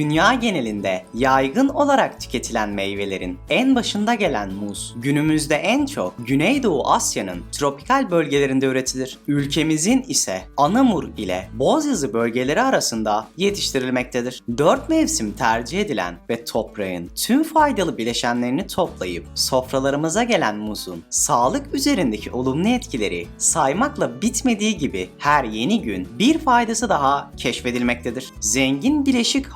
You. Dünya genelinde yaygın olarak tüketilen meyvelerin en başında gelen muz, günümüzde en çok Güneydoğu Asya'nın tropikal bölgelerinde üretilir. Ülkemizin ise Anamur ile Bozyazı bölgeleri arasında yetiştirilmektedir. Dört mevsim tercih edilen ve toprağın tüm faydalı bileşenlerini toplayıp sofralarımıza gelen muzun sağlık üzerindeki olumlu etkileri saymakla bitmediği gibi her yeni gün bir faydası daha keşfedilmektedir. Zengin bileşik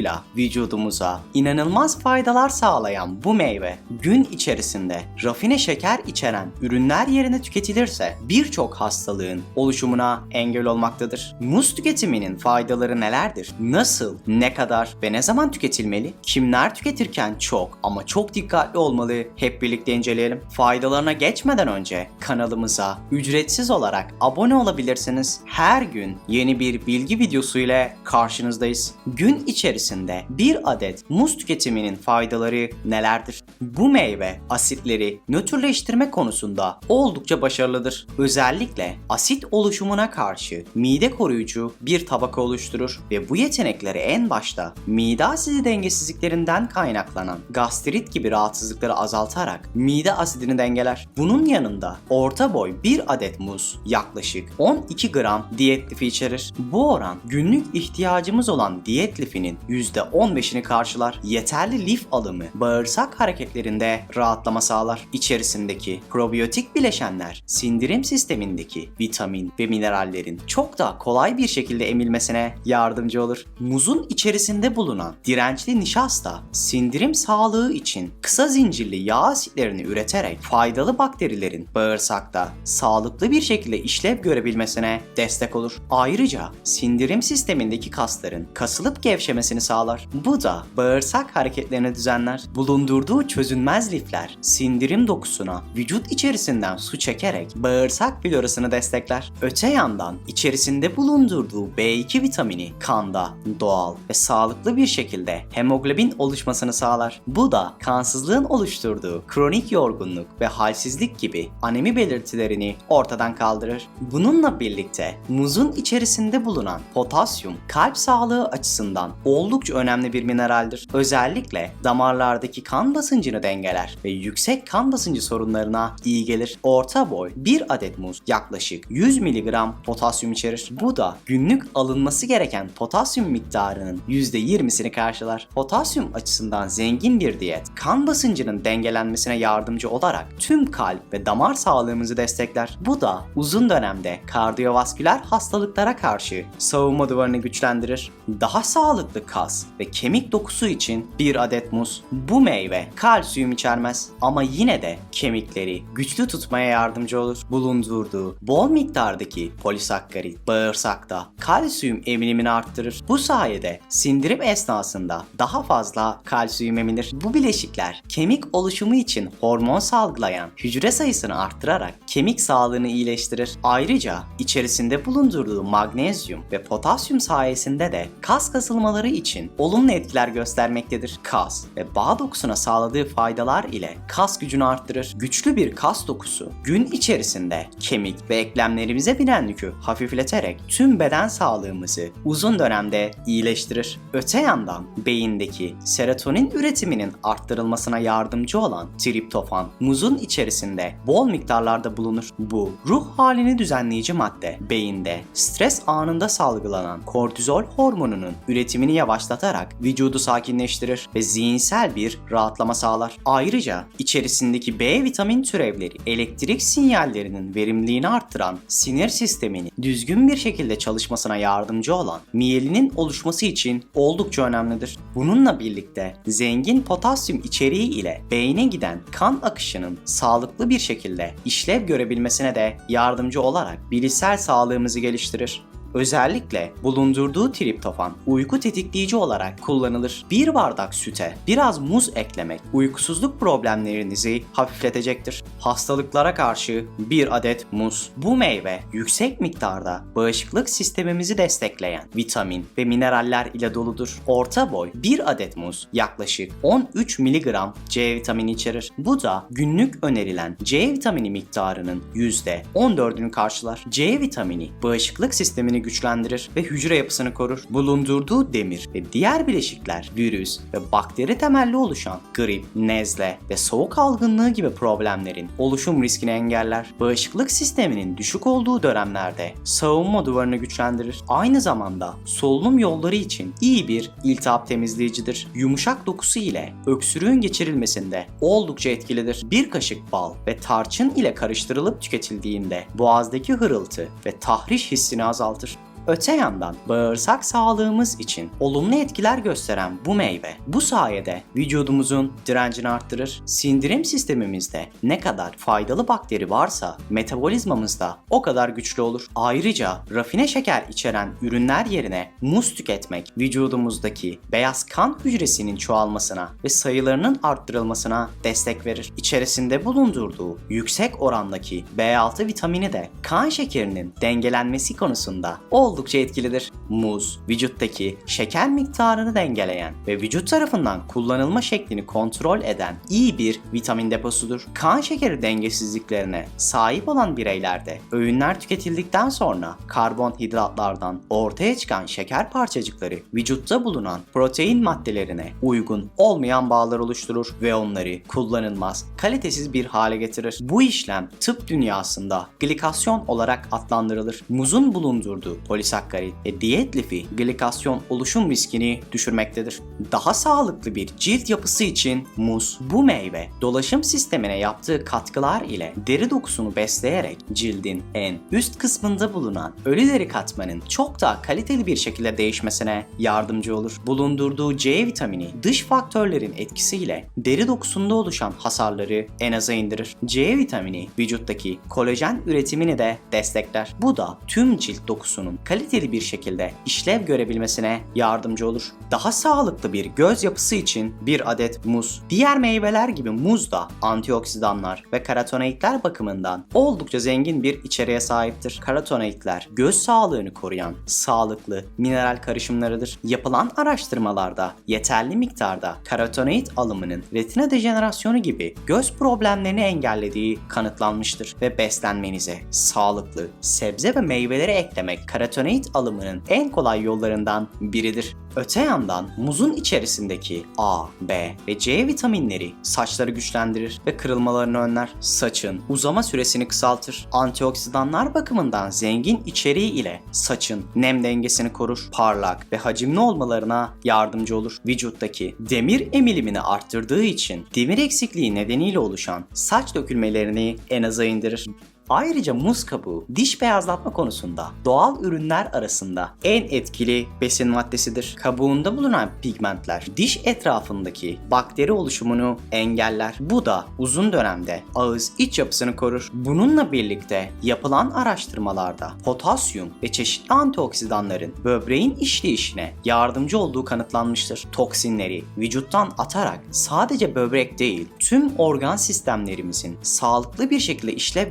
havuzuyla vücudumuza inanılmaz faydalar sağlayan bu meyve gün içerisinde rafine şeker içeren ürünler yerine tüketilirse birçok hastalığın oluşumuna engel olmaktadır. Muz tüketiminin faydaları nelerdir? Nasıl, ne kadar ve ne zaman tüketilmeli? Kimler tüketirken çok ama çok dikkatli olmalı? Hep birlikte inceleyelim. Faydalarına geçmeden önce kanalımıza ücretsiz olarak abone olabilirsiniz. Her gün yeni bir bilgi videosu ile karşınızdayız. Gün içerisinde bir adet muz tüketiminin faydaları nelerdir? Bu meyve asitleri nötrleştirme konusunda oldukça başarılıdır. Özellikle asit oluşumuna karşı mide koruyucu bir tabaka oluşturur ve bu yetenekleri en başta mide asidi dengesizliklerinden kaynaklanan gastrit gibi rahatsızlıkları azaltarak mide asidini dengeler. Bunun yanında orta boy bir adet muz yaklaşık 12 gram diyet lifi içerir. Bu oran günlük ihtiyacımız olan diyet lifinin %15'ini karşılar. Yeterli lif alımı bağırsak hareketlerinde rahatlama sağlar. İçerisindeki probiyotik bileşenler sindirim sistemindeki vitamin ve minerallerin çok daha kolay bir şekilde emilmesine yardımcı olur. Muzun içerisinde bulunan dirençli nişasta sindirim sağlığı için kısa zincirli yağ asitlerini üreterek faydalı bakterilerin bağırsakta sağlıklı bir şekilde işlev görebilmesine destek olur. Ayrıca sindirim sistemindeki kasların kasılıp gevşemesini sağlar. Bu da bağırsak hareketlerini düzenler. Bulundurduğu çözünmez lifler sindirim dokusuna vücut içerisinden su çekerek bağırsak florasını destekler. Öte yandan içerisinde bulundurduğu B2 vitamini kanda doğal ve sağlıklı bir şekilde hemoglobin oluşmasını sağlar. Bu da kansızlığın oluşturduğu kronik yorgunluk ve halsizlik gibi anemi belirtilerini ortadan kaldırır. Bununla birlikte muzun içerisinde bulunan potasyum kalp sağlığı açısından oldukça önemli bir mineraldir. Özellikle damarlardaki kan basıncını dengeler ve yüksek kan basıncı sorunlarına iyi gelir. Orta boy bir adet muz yaklaşık 100 mg potasyum içerir. Bu da günlük alınması gereken potasyum miktarının %20'sini karşılar. Potasyum açısından zengin bir diyet kan basıncının dengelenmesine yardımcı olarak tüm kalp ve damar sağlığımızı destekler. Bu da uzun dönemde kardiyovasküler hastalıklara karşı savunma duvarını güçlendirir. Daha sağlıklı kas ve kemik dokusu için bir adet muz. Bu meyve kalsiyum içermez ama yine de kemikleri güçlü tutmaya yardımcı olur. Bulundurduğu bol miktardaki polisakkarit bağırsakta kalsiyum emilimini arttırır. Bu sayede sindirim esnasında daha fazla kalsiyum emilir. Bu bileşikler kemik oluşumu için hormon salgılayan hücre sayısını arttırarak kemik sağlığını iyileştirir. Ayrıca içerisinde bulundurduğu magnezyum ve potasyum sayesinde de kas kasılmaları için olumlu etkiler göstermektedir. Kas ve bağ dokusuna sağladığı faydalar ile kas gücünü arttırır. Güçlü bir kas dokusu gün içerisinde kemik ve eklemlerimize binen yükü hafifleterek tüm beden sağlığımızı uzun dönemde iyileştirir. Öte yandan beyindeki serotonin üretiminin arttırılmasına yardımcı olan triptofan muzun içerisinde bol miktarlarda bulunur. Bu ruh halini düzenleyici madde beyinde stres anında salgılanan kortizol hormonunun üretimini yavaşlatarak vücudu sakinleştirir ve zihinsel bir rahatlama sağlar. Ayrıca içerisindeki B vitamin türevleri elektrik sinyallerinin verimliliğini arttıran sinir sistemini düzgün bir şekilde çalışmasına yardımcı olan miyelinin oluşması için oldukça önemlidir. Bununla birlikte zengin potasyum içeriği ile beyne giden kan akışının sağlıklı bir şekilde işlev görebilmesine de yardımcı olarak bilişsel sağlığımızı geliştirir. Özellikle bulundurduğu triptofan uyku tetikleyici olarak kullanılır. Bir bardak süte biraz muz eklemek uykusuzluk problemlerinizi hafifletecektir. Hastalıklara karşı bir adet muz. Bu meyve yüksek miktarda bağışıklık sistemimizi destekleyen vitamin ve mineraller ile doludur. Orta boy bir adet muz yaklaşık 13 mg C vitamini içerir. Bu da günlük önerilen C vitamini miktarının %14'ünü karşılar. C vitamini bağışıklık sistemini güçlendirir ve hücre yapısını korur. Bulundurduğu demir ve diğer bileşikler virüs ve bakteri temelli oluşan grip, nezle ve soğuk algınlığı gibi problemlerin oluşum riskini engeller. Bağışıklık sisteminin düşük olduğu dönemlerde savunma duvarını güçlendirir. Aynı zamanda solunum yolları için iyi bir iltihap temizleyicidir. Yumuşak dokusu ile öksürüğün geçirilmesinde oldukça etkilidir. Bir kaşık bal ve tarçın ile karıştırılıp tüketildiğinde boğazdaki hırıltı ve tahriş hissini azaltır. Öte yandan bağırsak sağlığımız için olumlu etkiler gösteren bu meyve bu sayede vücudumuzun direncini arttırır. Sindirim sistemimizde ne kadar faydalı bakteri varsa metabolizmamız da o kadar güçlü olur. Ayrıca rafine şeker içeren ürünler yerine muz tüketmek vücudumuzdaki beyaz kan hücresinin çoğalmasına ve sayılarının arttırılmasına destek verir. İçerisinde bulundurduğu yüksek orandaki B6 vitamini de kan şekerinin dengelenmesi konusunda oldukça etkilidir. Muz, vücuttaki şeker miktarını dengeleyen ve vücut tarafından kullanılma şeklini kontrol eden iyi bir vitamin deposudur. Kan şekeri dengesizliklerine sahip olan bireylerde öğünler tüketildikten sonra karbonhidratlardan ortaya çıkan şeker parçacıkları vücutta bulunan protein maddelerine uygun olmayan bağlar oluşturur ve onları kullanılmaz, kalitesiz bir hale getirir. Bu işlem tıp dünyasında glikasyon olarak adlandırılır. Muzun bulundurduğu polisakkarit ve diyet lifi glikasyon oluşum riskini düşürmektedir. Daha sağlıklı bir cilt yapısı için muz, bu meyve dolaşım sistemine yaptığı katkılar ile deri dokusunu besleyerek cildin en üst kısmında bulunan ölü deri katmanın çok daha kaliteli bir şekilde değişmesine yardımcı olur. Bulundurduğu C vitamini dış faktörlerin etkisiyle deri dokusunda oluşan hasarları en aza indirir. C vitamini vücuttaki kolajen üretimini de destekler. Bu da tüm cilt dokusunun kaliteli bir şekilde işlev görebilmesine yardımcı olur. Daha sağlıklı bir göz yapısı için bir adet muz. Diğer meyveler gibi muz da antioksidanlar ve karotenoidler bakımından oldukça zengin bir içeriğe sahiptir. Karotenoidler göz sağlığını koruyan sağlıklı mineral karışımlarıdır. Yapılan araştırmalarda yeterli miktarda karotenoid alımının retina dejenerasyonu gibi göz problemlerini engellediği kanıtlanmıştır ve beslenmenize sağlıklı sebze ve meyveleri eklemek karotenoid alımının en kolay yollarından biridir. Öte yandan muzun içerisindeki A, B ve C vitaminleri saçları güçlendirir ve kırılmalarını önler. Saçın uzama süresini kısaltır. Antioksidanlar bakımından zengin içeriği ile saçın nem dengesini korur. Parlak ve hacimli olmalarına yardımcı olur. Vücuttaki demir emilimini arttırdığı için demir eksikliği nedeniyle oluşan saç dökülmelerini en aza indirir. Ayrıca muz kabuğu diş beyazlatma konusunda doğal ürünler arasında en etkili besin maddesidir. Kabuğunda bulunan pigmentler diş etrafındaki bakteri oluşumunu engeller. Bu da uzun dönemde ağız iç yapısını korur. Bununla birlikte yapılan araştırmalarda potasyum ve çeşitli antioksidanların böbreğin işleyişine yardımcı olduğu kanıtlanmıştır. Toksinleri vücuttan atarak sadece böbrek değil tüm organ sistemlerimizin sağlıklı bir şekilde işlev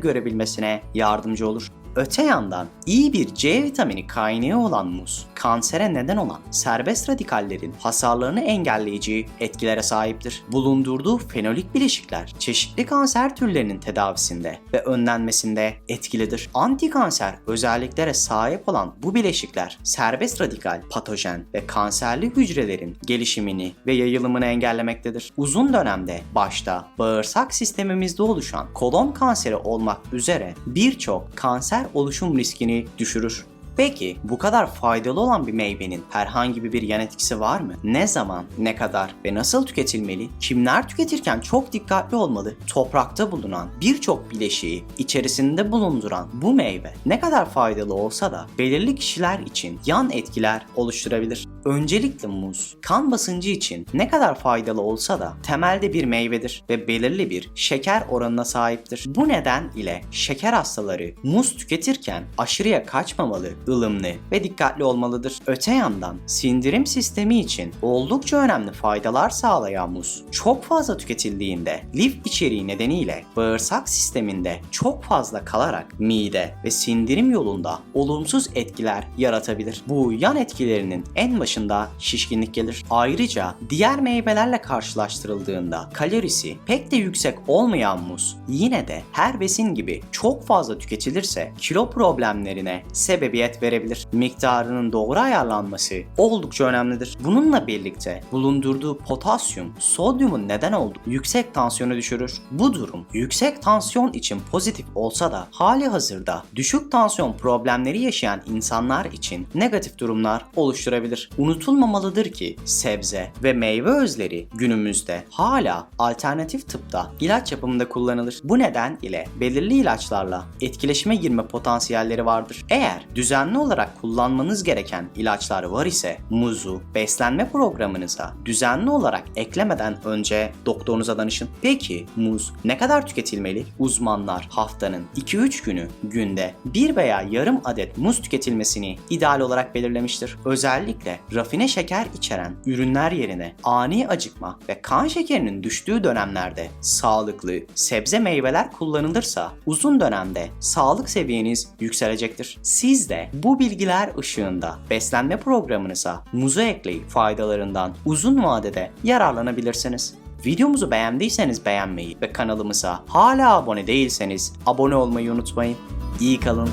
görebilmesine yardımcı olur. Öte yandan iyi bir C vitamini kaynağı olan muz, kansere neden olan serbest radikallerin hasarlarını engelleyici etkilere sahiptir. Bulundurduğu fenolik bileşikler çeşitli kanser türlerinin tedavisinde ve önlenmesinde etkilidir. Antikanser özelliklere sahip olan bu bileşikler serbest radikal, patojen ve kanserli hücrelerin gelişimini ve yayılımını engellemektedir. Uzun dönemde başta bağırsak sistemimizde oluşan kolon kanseri olmak üzere birçok kanser oluşum riskini düşürür. Peki bu kadar faydalı olan bir meyvenin herhangi bir yan etkisi var mı? Ne zaman, ne kadar ve nasıl tüketilmeli? Kimler tüketirken çok dikkatli olmalı? Toprakta bulunan birçok bileşiği içerisinde bulunduran bu meyve ne kadar faydalı olsa da belirli kişiler için yan etkiler oluşturabilir. Öncelikle muz, kan basıncı için ne kadar faydalı olsa da temelde bir meyvedir ve belirli bir şeker oranına sahiptir. Bu neden ile şeker hastaları muz tüketirken aşırıya kaçmamalı, ılımlı ve dikkatli olmalıdır. Öte yandan sindirim sistemi için oldukça önemli faydalar sağlayan muz çok fazla tüketildiğinde lif içeriği nedeniyle bağırsak sisteminde çok fazla kalarak mide ve sindirim yolunda olumsuz etkiler yaratabilir. Bu yan etkilerinin en başı başında şişkinlik gelir. Ayrıca diğer meyvelerle karşılaştırıldığında kalorisi pek de yüksek olmayan muz yine de her besin gibi çok fazla tüketilirse kilo problemlerine sebebiyet verebilir. Miktarının doğru ayarlanması oldukça önemlidir. Bununla birlikte bulundurduğu potasyum sodyumun neden olduğu yüksek tansiyonu düşürür. Bu durum yüksek tansiyon için pozitif olsa da hali hazırda düşük tansiyon problemleri yaşayan insanlar için negatif durumlar oluşturabilir. Unutulmamalıdır ki sebze ve meyve özleri günümüzde hala alternatif tıpta ilaç yapımında kullanılır. Bu neden ile belirli ilaçlarla etkileşime girme potansiyelleri vardır. Eğer düzenli olarak kullanmanız gereken ilaçlar var ise muzu beslenme programınıza düzenli olarak eklemeden önce doktorunuza danışın. Peki muz ne kadar tüketilmeli? Uzmanlar haftanın 2-3 günü günde 1 veya yarım adet muz tüketilmesini ideal olarak belirlemiştir. Özellikle rafine şeker içeren ürünler yerine ani acıkma ve kan şekerinin düştüğü dönemlerde sağlıklı sebze meyveler kullanılırsa uzun dönemde sağlık seviyeniz yükselecektir. Siz de bu bilgiler ışığında beslenme programınıza muzu ekleyip faydalarından uzun vadede yararlanabilirsiniz. Videomuzu beğendiyseniz beğenmeyi ve kanalımıza hala abone değilseniz abone olmayı unutmayın. İyi kalın,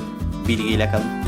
bilgiyle kalın.